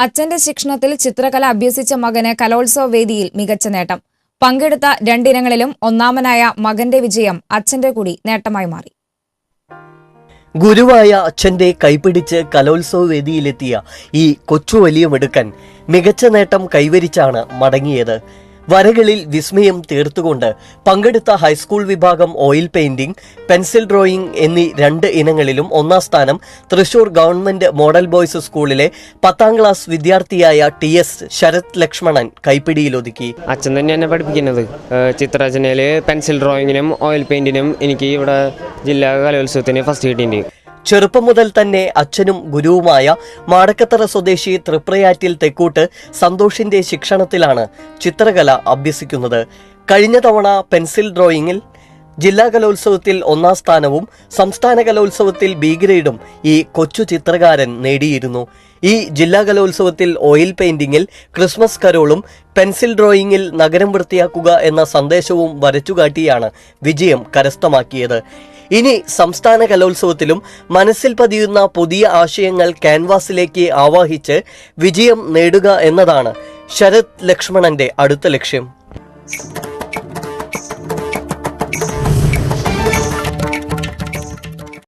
അച്ഛന്റെ ശിക്ഷണത്തിൽ ചിത്രകല അഭ്യസിച്ച മകന് കലോത്സവ വേദിയിൽ മികച്ച നേട്ടം. പങ്കെടുത്ത രണ്ടിനങ്ങളിലും ഒന്നാമനായ മകന്റെ വിജയം അച്ഛന്റെ കൂടി നേട്ടമായി മാറി. ഗുരുവായ അച്ഛന്റെ കൈപിടിച്ച് കലോത്സവ വേദിയിലെത്തിയ ഈ കൊച്ചു വലിയ മിടുക്കൻ മികച്ച നേട്ടം കൈവരിച്ചാണ് മടങ്ങിയത്. വരകളിൽ വിസ്മയം തീർത്തുകൊണ്ട് പങ്കെടുത്ത ഹൈസ്കൂൾ വിഭാഗം ഓയിൽ പെയിന്റിംഗ് പെൻസിൽ ഡ്രോയിങ് എന്നീ രണ്ട് ഇനങ്ങളിലും ഒന്നാം സ്ഥാനം തൃശൂർ ഗവൺമെന്റ് മോഡൽ ബോയ്സ് സ്കൂളിലെ പത്താം ക്ലാസ് വിദ്യാർത്ഥിയായ ടി എസ് ശരത് ലക്ഷ്മണൻ കൈപ്പിടിയിലൊതുക്കി. അച്ഛൻ തന്നെയാണ് പഠിപ്പിക്കുന്നത്. ചിത്രരചനയിൽ പെൻസിൽ ഡ്രോയിങ്ങിനും ഓയിൽ പെയിന്റിനും എനിക്ക് ഇവിടെ ജില്ലാ കലോത്സവത്തിന് ഫസ്റ്റ് കിട്ടിയിട്ടുണ്ട്. ചെറുപ്പം മുതൽ തന്നെ അച്ഛനും ഗുരുവുമായ മാടക്കത്തറ സ്വദേശി തൃപ്രയാറ്റിൽ തെക്കൂട്ട് സന്തോഷിന്റെ ശിക്ഷണത്തിലാണ് ചിത്രകല അഭ്യസിക്കുന്നത്. കഴിഞ്ഞ തവണ പെൻസിൽ ഡ്രോയിങ്ങിൽ ജില്ലാ കലോത്സവത്തിൽ ഒന്നാം സ്ഥാനവും സംസ്ഥാന കലോത്സവത്തിൽ ബി ഗ്രേഡും ഈ കൊച്ചു ചിത്രകാരൻ നേടിയിരുന്നു. ഈ ജില്ലാ കലോത്സവത്തിൽ ഓയിൽ പെയിന്റിങ്ങിൽ ക്രിസ്മസ് കരോളും പെൻസിൽ ഡ്രോയിങ്ങിൽ നഗരം വൃത്തിയാക്കുക എന്ന സന്ദേശവും വരച്ചുകാട്ടിയാണ് വിജയം കരസ്ഥമാക്കിയത്. ഇനി സംസ്ഥാന കലോത്സവത്തിലും മനസ്സിൽ പതിയുന്ന പുതിയ ആശയങ്ങൾ ക്യാൻവാസിലേക്ക് ആവാഹിച്ച് വിജയം നേടുക എന്നതാണ് ശരത് ലക്ഷ്മണന്റെ അടുത്ത ലക്ഷ്യം.